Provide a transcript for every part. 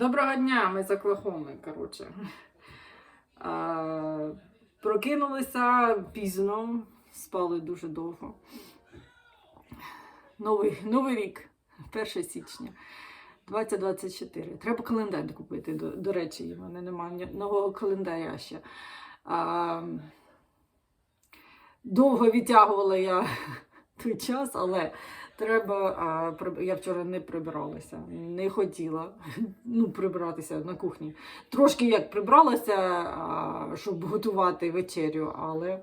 Доброго дня, ми з Оклахоми, коротше. А, прокинулися пізно, спали дуже довго. Новий, новий рік, 1 січня 2024. Треба календар купити, до, до речі, в мене немає нового календаря ще. А, довго відтягувала я той час, але треба. А, я вчора не прибиралася, не хотіла ну, прибиратися на кухні. Трошки як прибралася, а, щоб готувати вечерю, але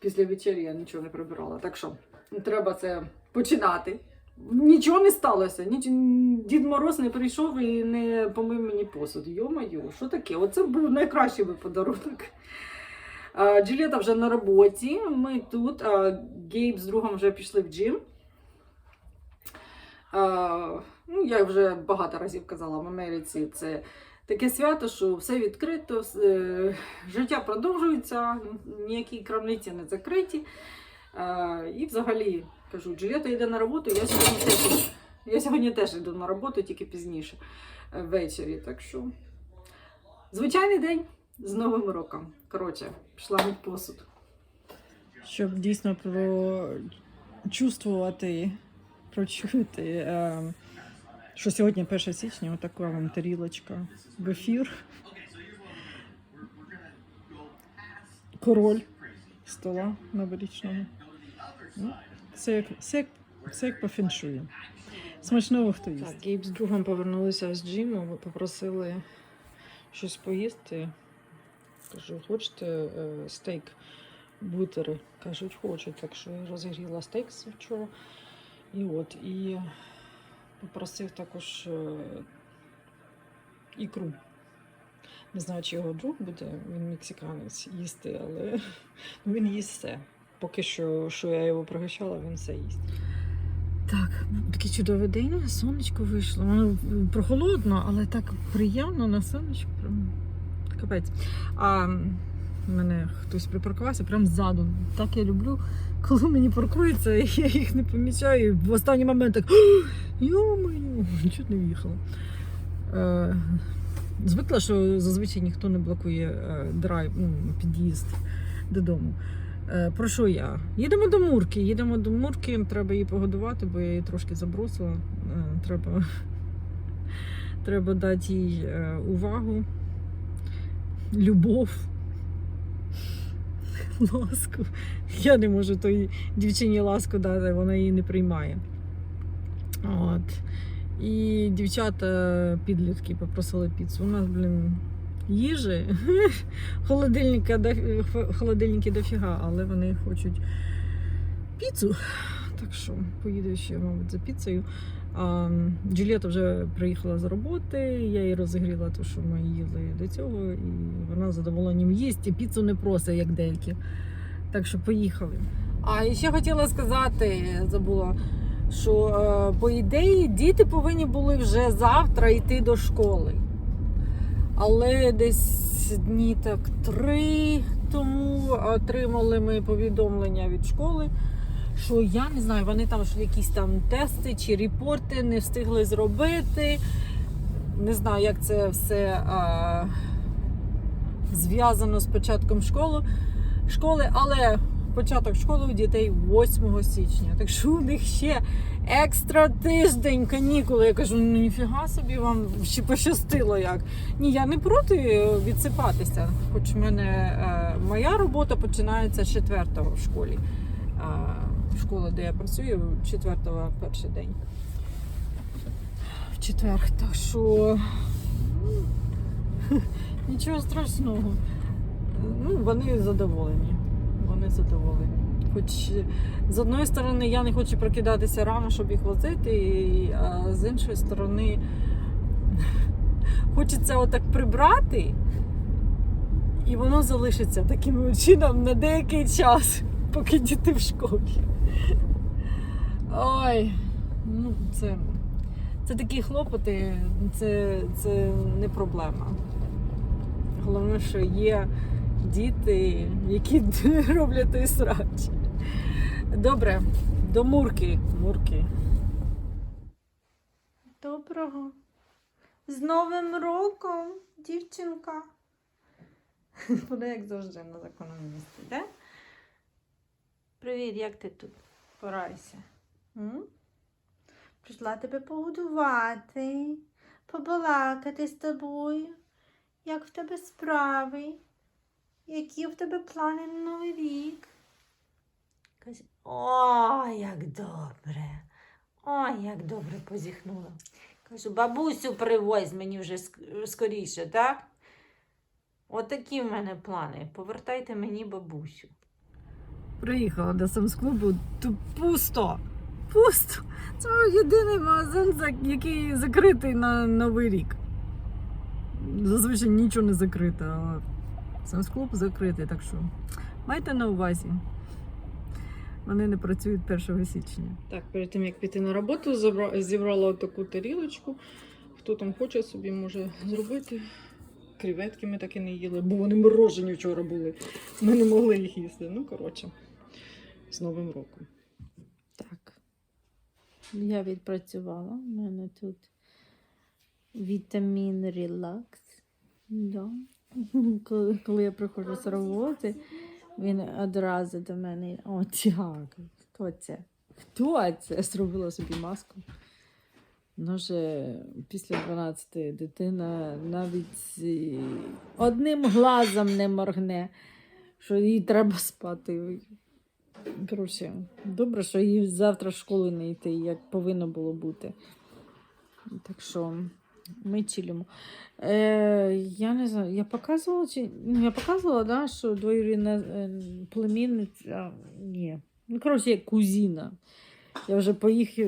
після вечері я нічого не прибирала. Так що треба це починати. Нічого не сталося. Ніч... Дід Мороз не прийшов і не помив мені посуд. Йо-моє, що таке? Оце був найкращий подарунок. Джилета вже на роботі. Ми тут. Гейб з другом вже пішли в джим. Ну, я вже багато разів казала, в Америці це таке свято, що все відкрито, життя продовжується, ніякі крамниці не закриті. І взагалі, кажу, Джуліета йде на роботу, я сьогодні теж, я сьогодні теж йду на роботу, тільки пізніше е, ввечері. Так що звичайний день з Новим роком. Коротше, пішла мить посуд. щоб дійсно прочувствувати, прочути, е, що сьогодні 1 січня, отака вам тарілочка в ефір. Король стола новорічного. Ну, Все як, все, як, все як по феншую. Смачного хто їсть. Так, Гейб з другом повернулися з джиму, попросили щось поїсти. Кажу, хочете е, стейк? бутери. Кажуть, хочуть. Так що я розігріла стейк вчора. І от, і попросив також е, ікру. Не знаю, чи його друг буде, він мексиканець їсти, але він їсть все. Поки що, що я його пригощала, він все їсть. Так, такий чудовий день, сонечко вийшло. Воно прохолодно, але так приємно на сонечку. Капець. А мене хтось припаркувався прямо ззаду. Так я люблю, коли мені паркуються, я їх не помічаю. В останній момент так йо-моє, не в'їхала. Е, звикла, що зазвичай ніхто не блокує е, драйв, ну, під'їзд додому. Е, про що я? Їдемо до Мурки. Їдемо до Мурки, треба її погодувати, бо я її трошки забросила. Е, треба, треба дати їй увагу, любов ласку. Я не можу той дівчині ласку дати, вона її не приймає. От. І дівчата підлітки попросили піцу. У нас, блін, їжі, холодильника, до- холодильники дофіга, але вони хочуть піцу. Так що поїду ще, мабуть, за піцею. А, Джуліета вже приїхала з роботи, я їй розігріла те, що ми їли до цього, і вона з задоволенням їсть і піцу не просить, як деякі. Так що поїхали. А і ще хотіла сказати, забула, що е, по ідеї діти повинні були вже завтра йти до школи. Але десь дні так три тому отримали ми повідомлення від школи, що я не знаю, вони там якісь там тести чи репорти не встигли зробити. Не знаю, як це все зв'язано з початком школи, школи, але початок школи у дітей 8 січня. Так що у них ще екстра тиждень канікули. Я кажу, ну ніфіга собі вам ще пощастило як. Ні, я не проти відсипатися. Хоч в мене е, моя робота починається з 4 в школі. Школа, де я працюю, 4 перший день. В четвер. Так що ну, нічого страшного. Ну, вони задоволені. Вони задоволені. Хоч з одної сторони я не хочу прокидатися рано, щоб їх возити, а з іншої сторони хочеться отак прибрати, і воно залишиться таким чином на деякий час, поки діти в школі. Ой, ну це, це такі хлопоти, це, це не проблема. Головне, що є діти, які роблять той срач. Добре, до Мурки. Мурки. Доброго. З Новим роком, дівчинка. Вона як завжди на законному місці, так? Привіт, як ти тут? Порайся. М? Прийшла тебе погодувати, побалакати з тобою. Як в тебе справи? Які в тебе плани на Новий рік? Каже, о, як добре. Ой, як добре позіхнула. Кажу, бабусю привозь мені вже скоріше, так? Отакі в мене плани. Повертайте мені бабусю. Приїхала до самсклубу, тут пусто. Пусто. Це єдиний магазин, який закритий на Новий рік. Зазвичай нічого не закрите, але самсклуб закритий, так що майте на увазі. Вони не працюють 1 січня. Так, перед тим як піти на роботу, зібрала таку тарілочку. Хто там хоче собі може зробити. Креветки ми так і не їли, бо вони морожені вчора були. Ми не могли їх їсти. Ну, коротше, з Новим роком. Так. Я відпрацювала. У мене тут вітамін релакс. Да. Коли, коли я приходжу з роботи, він одразу до мене. О, тяг. Хто це? Хто це? Зробила собі маску. Ну, вже після 12 дитина навіть одним глазом не моргне, що їй треба спати. Коротше, добре, що їй завтра в школу не йти, як повинно було бути. Так що ми чилимо. Е, я не знаю, я показувала, чи ну, я показувала, да, що двоюрідна е, племінниця. Ні. Ну, коротше, як кузіна. Я вже поїхав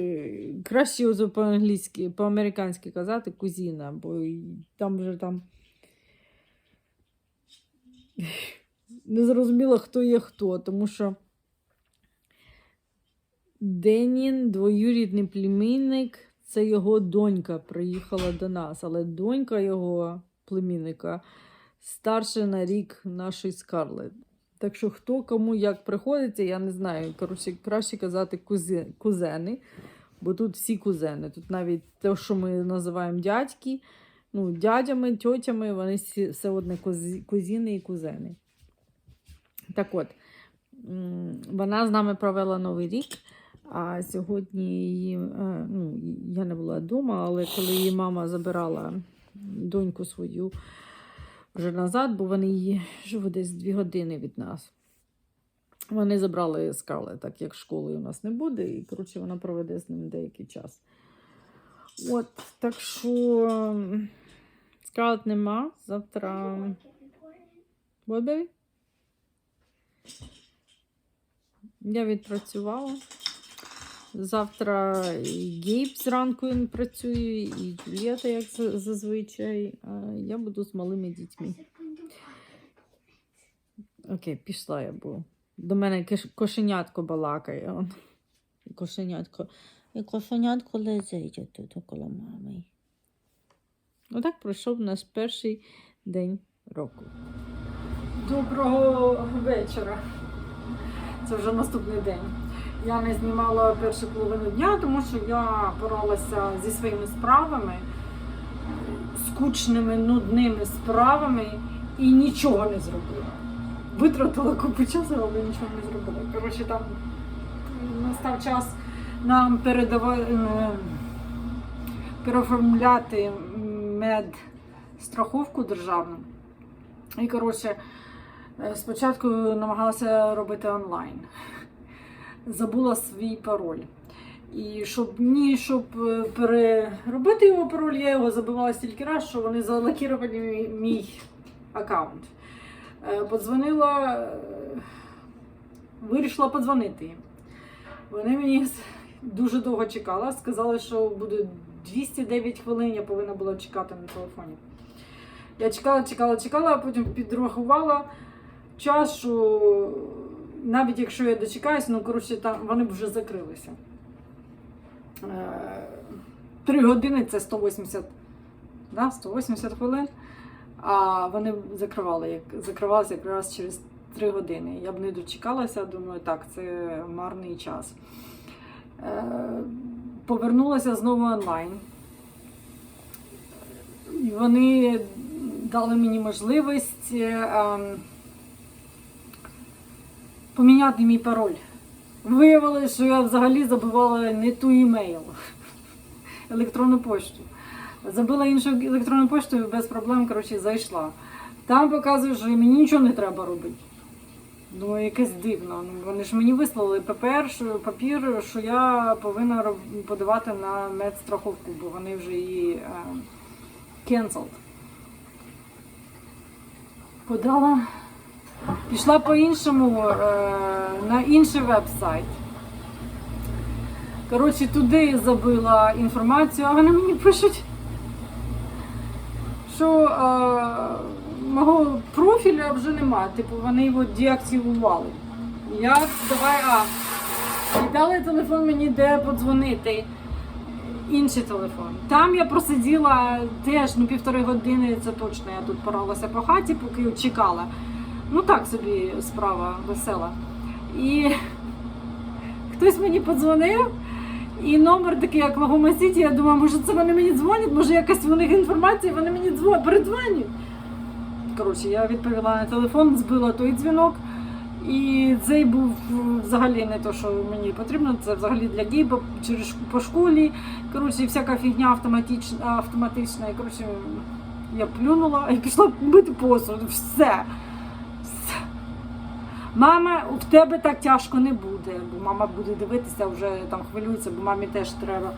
краще ось по-англійськи, по-американськи казати кузіна, бо там вже там не зрозуміло, хто є хто, тому що Денін, двоюрідний племінник, це його донька приїхала до нас, але донька його племінника старша на рік нашої Скарлет. Так що хто кому як приходиться, я не знаю. Коротше, краще казати кузени, бо тут всі кузени. Тут навіть те, що ми називаємо дядьки, ну, дядями, тьотями, вони всі, все одне кузі, кузіни і кузени. Так от, вона з нами провела Новий рік. А сьогодні її, е, ну, я не була вдома, але коли її мама забирала доньку свою вже назад, бо вони її живуть десь дві години від нас. Вони забрали Скарлет, так як школи у нас не буде, і коротше вона проведе з ним деякий час. От, так що Скарлет нема. Завтра. Baby? Я відпрацювала. Завтра і Гейб зранку він працює, і Джулієта, як зазвичай. Я буду з малими дітьми. Окей, пішла я, бо до мене кошенятко балакає. Он. Кошенятко. І кошенятко лежить тут около мами. Отак пройшов наш перший день року. Доброго вечора. Це вже наступний день. Я не знімала першу половину дня, тому що я боролася зі своїми справами, скучними, нудними справами і нічого не зробила. Витратила купу часу, але нічого не зробила. Коротше, там настав час нам передавати, переоформляти медстраховку державну. І, коротше, е, спочатку намагалася робити онлайн забула свій пароль. І щоб ні, щоб е, переробити його пароль, я його забивала стільки раз, що вони залакірували мій, аккаунт. Е, Подзвонила, е, вирішила подзвонити їм. Вони мені дуже довго чекала, сказали, що буде 209 хвилин, я повинна була чекати на телефоні. Я чекала, чекала, чекала, а потім підрахувала час, що навіть якщо я дочекаюсь, ну коротше, там вони б вже закрилися. Е, Три години це 180, да, 180 хвилин. А вони закривали, як закривалися якраз через 3 години. Я б не дочекалася, думаю, так, це марний час. Е, Повернулася знову онлайн. І вони дали мені можливість ем, поміняти мій пароль. Виявилося, що я взагалі забувала не ту імейл, електронну пошту. Забила іншу електронну пошту і без проблем коротше, зайшла. Там показує, що мені нічого не треба робити. Думаю, якесь дивно. Ну, Вони ж мені вислали ППР, що, папір, що я повинна подавати на медстраховку, бо вони вже її е, cancelled. Подала. Пішла по-іншому е, на інший веб-сайт. Коротше, туди забила інформацію, а вони мені пишуть, що е, мого профіля вже нема. Типу, вони його деактивували. Я давай, а. І дали телефон мені, де подзвонити. Інший телефон. Там я просиділа теж ну, півтори години, це точно. Я тут поралася по хаті, поки чекала. Ну так собі справа весела. І хтось мені подзвонив, і номер такий, як Лагома Сіті, я думаю, може це вони мені дзвонять, може якась у них інформація, вони мені дзвонять, передзвонять. Коротше, я відповіла на телефон, збила той дзвінок. І цей був взагалі не те, що мені потрібно. Це взагалі для гейба через по школі. Коротше, всяка фігня автоматична, автоматична. І коротше, я плюнула і пішла мити посуд. Все. Мама, в тебе так тяжко не буде, бо мама буде дивитися, вже там хвилюється, бо мамі теж треба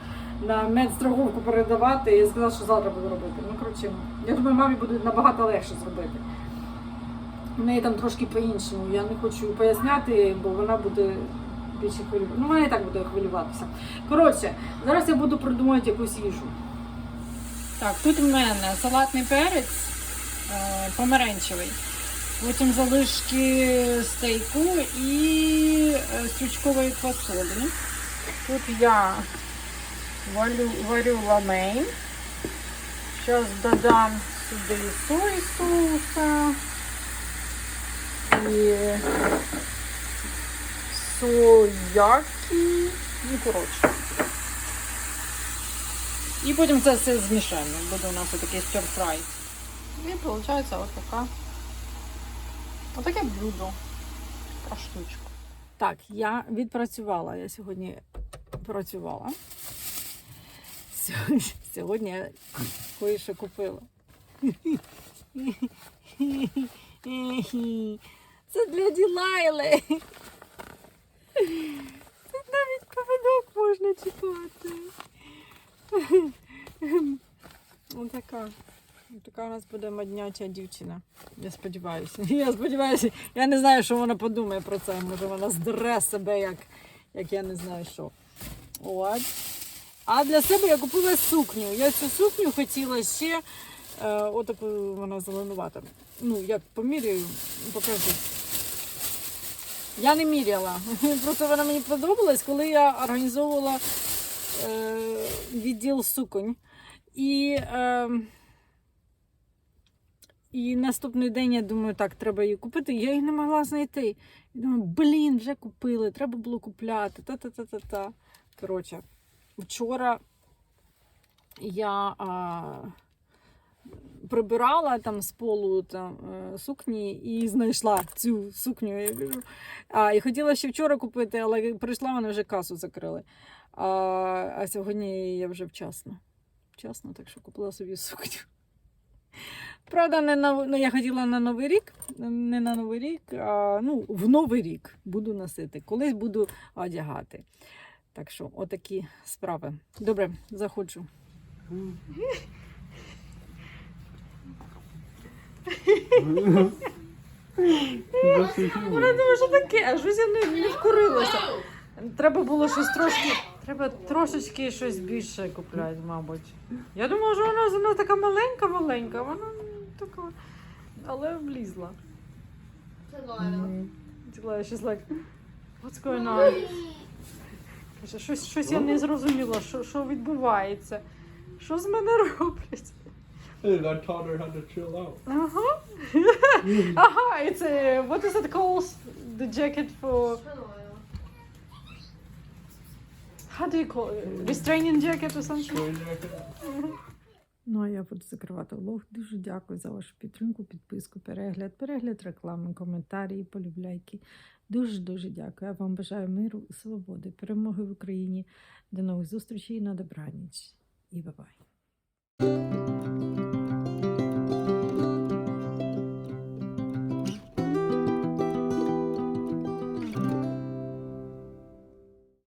на медстраховку передавати і сказала, що завтра буду робити. Ну, коротше, я думаю, мамі буде набагато легше зробити. В неї там трошки по-іншому. Я не хочу поясняти, бо вона буде більше хвилюватися. Ну, вона і так буде хвилюватися. Коротше, зараз я буду придумувати якусь їжу. Так, тут в мене салатний перець е, помаранчевий. Потім залишки стейку і е, стручкової фасолі. Тут я варю, варю ламейн. Зараз додам сюди сої соуса і соякі. Ну, коротше. І потім це все змішаємо. Буде у нас такий стер-фрай. І виходить ось така. Отаке блюдо. Така штучка. Так, я відпрацювала. Я сьогодні працювала. Сьогодні, сьогодні я кое-що купила. Це для Ділайли. Тут навіть повідок можна читати. Отака. Така у нас буде модняча дівчина. Я сподіваюся. Я сподіваюся, я не знаю, що вона подумає про це. Може вона здре себе, як, як я не знаю що. От. А для себе я купила сукню. Я цю сукню хотіла ще. Е, отаку вона зеленувата. Ну, як поміряю, покажу. Я не міряла. Просто вона мені подобалась, коли я організовувала е, відділ суконь. І, е, і наступний день я думаю, так, треба її купити. Я її не могла знайти. І думаю, блін, вже купили, треба було купляти. Та-та-та-та-та. Коротше, вчора я а, прибирала там з полу там, е, сукні і знайшла цю сукню. Я кажу, А, і хотіла ще вчора купити, але прийшла, вони вже касу закрили. А, а сьогодні я вже вчасно. Вчасно, так що купила собі сукню. Правда, не на, ну, я хотіла на Новий рік, не на Новий рік, а ну, в Новий рік буду носити. Колись буду одягати. Так що, отакі справи. Добре, заходжу. Вона думає, що таке, а щось я не, вкурилася. Треба було щось трошки. Треба трошечки щось більше купляти, мабуть. Я думала, що вона, вона така маленька-маленька, вона така. Але влізла. Ділає щось like, what's going on? Каже, щось, щось я не зрозуміла, що, що відбувається. Що з мене роблять? And I taught her how to chill out. Ага. Ага, it's a, what is it called? The jacket for, how do you call it? Restraining jacket or something? Ну, а я буду закривати влог. Дуже дякую за вашу підтримку, підписку, перегляд, перегляд реклами, коментарі, полюбляйки. Дуже дуже дякую. Я вам бажаю миру і свободи, перемоги в Україні. До нових зустрічей на добраніч і бабай.